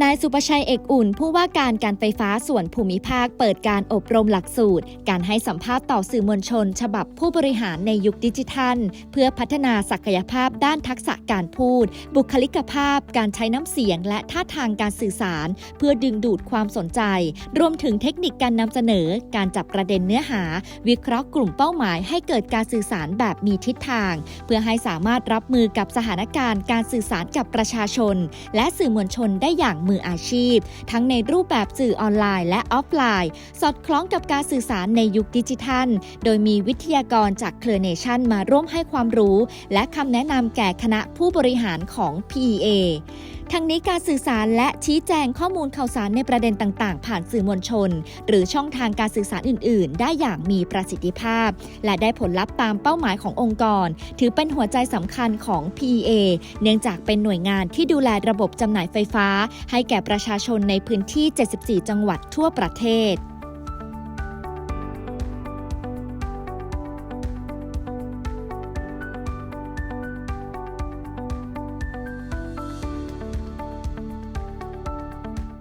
นายสุประชัยเอกอุ่น ผู้ว่าการการไฟฟ้าส่วนภูมิภาค เปิดการอบรมหลักสูตร การให้สัมภาษณ์ต่อสื่อมวลชน ฉบับผู้บริหารในยุคดิจิทัล เพื่อพัฒนาศักยภาพด้านทักษะการพูด บุคลิกภาพ การใช้น้ำเสียง และท่าทางการสื่อสาร เพื่อดึงดูดความสนใจ รวมถึงเทคนิคการนำเสนอ การจับประเด็นเนื้อหา วิเคราะห์กลุ่มเป้าหมาย ให้เกิดการสื่อสารแบบมีทิศทาง เพื่อให้สามารถรับมือกับสถานการณ์ การสื่อสารกับประชาชน และสื่อมวลชนได้อย่างมืออาชีพ ทั้งในรูปแบบสื่อออนไลน์และออฟไลน์ สอดคล้องกับการสื่อสารในยุคดิจิทัล โดยมีวิทยากรจากเครือเนชั่นมาร่วมให้ความรู้ และคำแนะนำแก่คณะผู้บริหารของ PEA ทั้งนี้การสื่อสารและชี้แจงข้อมูลข่าวสารในประเด็นต่าง ๆ ผ่านสื่อมวลชน หรือช่องทางการสื่อสารอื่น ๆ ได้อย่างมีประสิทธิภาพ และได้ผลลัพธ์ตามเป้าหมายขององค์กร ถือเป็นหัวใจสำคัญของ PEA เนื่องจากเป็นหน่วยงานที่ดูแลระบบจำหน่ายไฟฟ้า ให้แก่ประชาชนในพื้นที่ 74 จังหวัดทั่วประเทศ